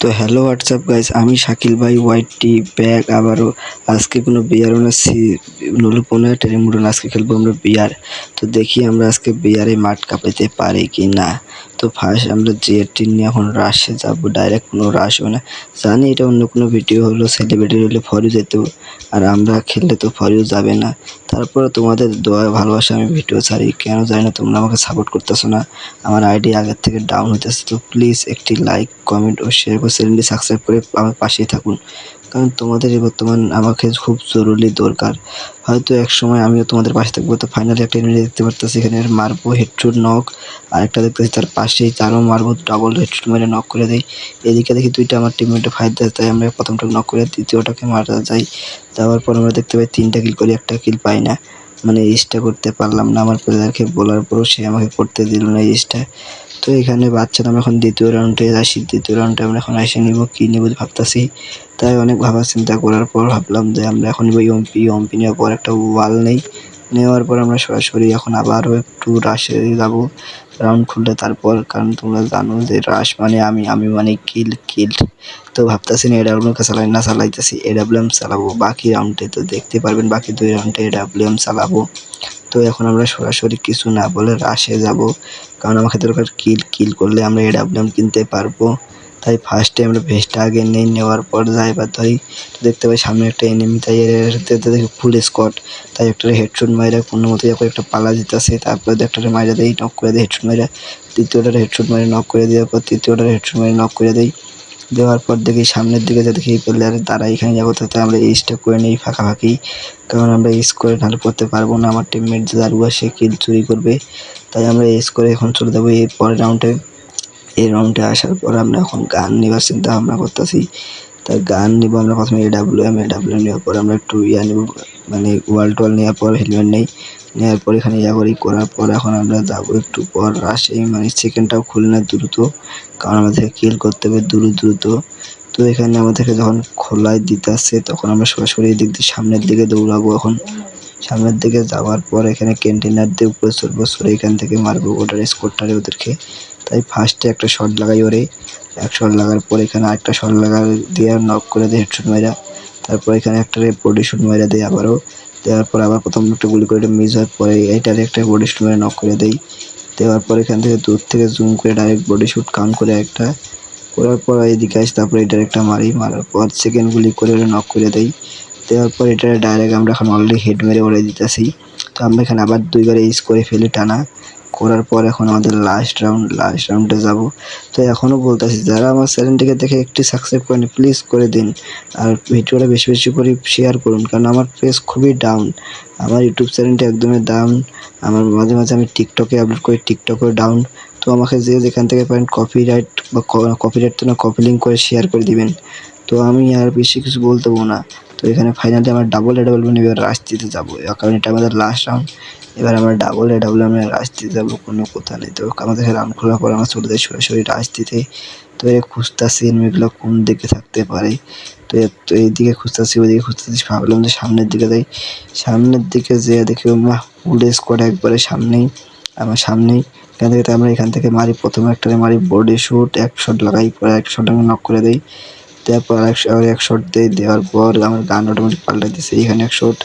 তো hello WhatsApp guys আমি শাকিল ভাই হোয়াইট টি ব্যাগ, আবারও আজকে কোনো বিয়ার না, সি নুলুপনে টেরিমুডন আজকে খেলব আমরা বিয়ার। তো দেখি আমরা আজকে বিয়ারে মাঠ কাঁপাতে পারি কি না। তো ফার্স্ট আমরা জেটি নিয়ে এখন রাশে যাব ডাইরেক্ট কোনো রাশ হবে না। জানি এটা অন্য কোনো ভিডিও হলো সেলিব্রিটি হলে ফরিও যেত, আর আমরা খেললে তো ফরিও যাবে না। তারপরে তোমাদের দোয়া ভালোবাসা, আমি ভিডিও ছাড়ি। কেন জানি না, তোমরা আমাকে সাপোর্ট করতেছো না। আমার আইডি আগের থেকে ডাউন হইতেছে, তো প্লিজ একটি লাইক কমেন্ট ও শেয়ার করে। চ্যানেলটি সাবস্ক্রাইব করে আমার পাশেই থাকুন। কারণ তোমাদের বর্তমান আমাকে খুব জরুরি দরকার। হয়তো এক সময় আমিও তোমাদের পাশে থাকব, তো ফাইনালি একটা এনিমি দেখতে পারতাম এখানে মারবো হেডশুট নক আর একটা দেখতেছি তার পাশেই তারও মারবো ডাবল হেডশুট মেরে নক করে দেয়। এদিকে দেখি দুইটা আমার টিমমেটে ফাইট দেয় তাই আমরা প্রথমটা নক করে দ্বিতীয়টাকে মারা যাই যাওয়ার পর আমরা দেখতে পাই তিনটা কিল করি, একটা কিল পাই না। মানে ইস্টা করতে পারলাম না। আমার প্লেয়ারকে বলার পরও সে আমাকে করতে দিল না ইসটা। তো এখানে বাচ্চারা আমরা এখন দ্বিতীয় রাউন্ডে আসি। দ্বিতীয় রাউন্ডে আমরা এখন এসে নিব, কী নেব ভাবতেছি। তাই অনেক ভাবা চিন্তা করার পর ভাবলাম যে আমরা এখন ওই অম্পি ওম্পি নেওয়ার পর একটা ওয়াল নেই। নেওয়ার পর আমরা সরাসরি এখন আবারও একটু রাশে যাব। রাউন্ড খুললে তারপর, কারণ তোমরা জানো যে রাশ মানে আমি আমি মানে কিল কিল তো ভাবতেছি না এডাব্লিউএমকে চালাই, না চালাইতেছি এডাব্লিউএম চালাবো, বাকি রাউন্ডে তো দেখতে পারবেন, বাকি দুই রাউন্ডে এডাব্লিউএম চালাবো। তো এখন আমরা সরাসরি কিছু না বলে রাশে যাব, কারণ আমাকে দরকার কিল কিল করলে আমরা এডাব্লিউএম কিনতে পারব। তাই ফার্স্টে আমরা ভেস্টটা আগে নেই, নেওয়ার পর যাই বা তাই দেখতে পাই সামনে একটা এনিমি তাই এর দেখি ফুল স্কট তাই একটা হেডশট মাইরা কোনো মতো করে একটা পালা দিতেছে তারপরে একটা মাইরা দেই নক করে দেয় হেডশট মাইরা। দ্বিতীয়টার হেডশট মাইরা নক করে দেওয়ার পর তৃতীয়টার হেডশট মাইরা নক করে দেই। দেওয়ার পর দেখি সামনের দিকে যা দেখি প্লেয়ার তারা এখানে যাব তাতে আমরা এইচটা করে নিই ফাঁকাফাঁকি। কারণ আমরা এইচ করে নাহলে করতে পারব না। আমার টিমমেট যে দারুয়া, সে কিল চুরি করবে। তাই আমরা এইচ করে এখন চলে যাব। এই পরের রাউন্ডে এই রাউন্ডে আসার পর আমরা এখন গান নেবার চিন্তা ভাবনা করতেছি। তাই গান নিব আমরা প্রথমে এডাব্লিউ এম এডাব্লিউ নেওয়ার পর আমরা একটু ইয়া নিব মানে ওয়াল টোয়াল নেওয়ার পর হেলমেট নেই। নেওয়ার পর এখানে ইয়া করি, করার পর এখন আমরা যাব একটু পর রাশে মানে সেকেন্ডটাও খুলে না দ্রুত, কারণ আমাদেরকে কিল করতে হবে দ্রুত দ্রুত। তো এখানে আমাদেরকে যখন খোলায় দিতে আসছে তখন আমরা সরাসরি দিক দিয়ে সামনের দিকে দৌড়াবো এখন। সামনের দিকে যাওয়ার পর এখানে ক্যান্টিনার দিয়ে উপরে চড়বো, সরে এখান থেকে মারবো ওটার স্কোরটারে ওদেরকে। তাই ফার্স্টে একটা শট লাগাই ওরে। এক শট লাগার পর এখানে আরেকটা শট লাগা দিয়ে নক করে দেয় হেডশট মাইরা। তারপর এখানে একটা বডি শুট মাইরা দেয় আবারও। দেওয়ার পর আবার প্রথম একটা গুলি করে মিস হওয়ার পরে এইটার একটা বডি শুট মেরে নক করে দেই দেওয়ার পর এখান থেকে দূর থেকে জুম করে ডাইরেক্ট বডি শুট কাউন্ট করে একটা। করার পর এইদিকে আসে, তারপর এটার একটা মারি। মারার পর সেকেন্ড গুলি করে নক করে দেই দেওয়ার পর এটা ডাইরেক্ট আমরা এখন অলরেডি হেড মেরে উড়ে দিতেছি। তো আমরা এখানে আবার দুইবার ইউজ করে ফেলি টানা। করার পর এখন আমাদের লাস্ট রাউন্ড লাস্ট রাউন্ডে যাব। তো এখনও বলতেছি, যারা আমার চ্যানেলটিকে দেখে একটি সাবস্ক্রাইব করেন প্লিজ করে দিন। আর ভিডিওটা বেশি বেশি করে শেয়ার করুন, কারণ আমার পেজ খুবই ডাউন আমার ইউটিউব চ্যানেলটা একদমই ডাউন আমার মাঝে মাঝে আমি টিকটকে আপলোড করি টিকটকেও ডাউন তো আমাকে যে যেখান থেকে পারেন কপিরাইট বা কপিরাইট তো না কপি লিঙ্ক করে শেয়ার করে দিবেন। তো আমি আর বেশি কিছু বলতে না। তো এখানে ফাইনালি আমরা ডাবল এ ডাবল এবার রাস্তিতে যাব। কারণ এটা আমাদের লাস্ট রাউন্ড এবার আমরা ডাবল এ ডাবল আমরা রাস্তিতে যাব কোনো কোথা নেই। তো আমাদের রাউন্ড খোলার পর আমরা চলে যাই সরাসরি রাস্তিতে তো এর খুঁজতেছি এনিমিগুলো কোন দিকে থাকতে পারে। তো এইদিকে খুঁজতেছি, ওইদিকে খুঁজতেছি। ভাবলাম যে সামনের দিকে যাই। সামনের দিকে যে দেখি আমরা ফুল স্কোয়াড একবারে সামনেই, আমার সামনেই। এখান থেকে আমরা এখান থেকে মারি, প্রথমে একটা মারি বডি শুট এক শট লাগাই, পরে এক শট আমি নক করে দিই। তারপর এক শট দিই দেওয়ার পর আমার গান অটোমেটিক পাল্টাই দিচ্ছে এখানে এক শট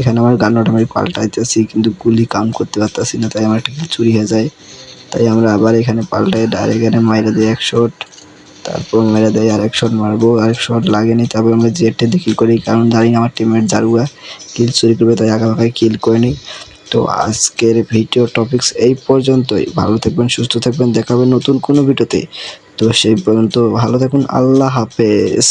এখানে আমার গান অটোমেটিক পাল্টাইতেছি কিন্তু গুলি কাম করতে পারতেছি না, তাই আমার একটা চুরি হয়ে যায়। তাই আমরা আবার এখানে পাল্টাই ডাইরেক্ট এখানে মাইরে দিই এক শট তারপর মেরে দেয় আরেক শট মারবো, আরেক শট লাগেনি, তারপর আমরা জেটে দেখি করি, কারণ জানি আমার টিমের জারুয়া কিল চুরি করবে, তাই আঁকা ফাঁকায় কিল করে নিই। তো আজকের ভিডিও টপিকস এই পর্যন্তই। ভালো থাকবেন, সুস্থ থাকবেন দেখাবেন নতুন কোনো ভিডিওতে তো সেই পর্যন্ত ভালো থাকুন আল্লাহ হাফেজ।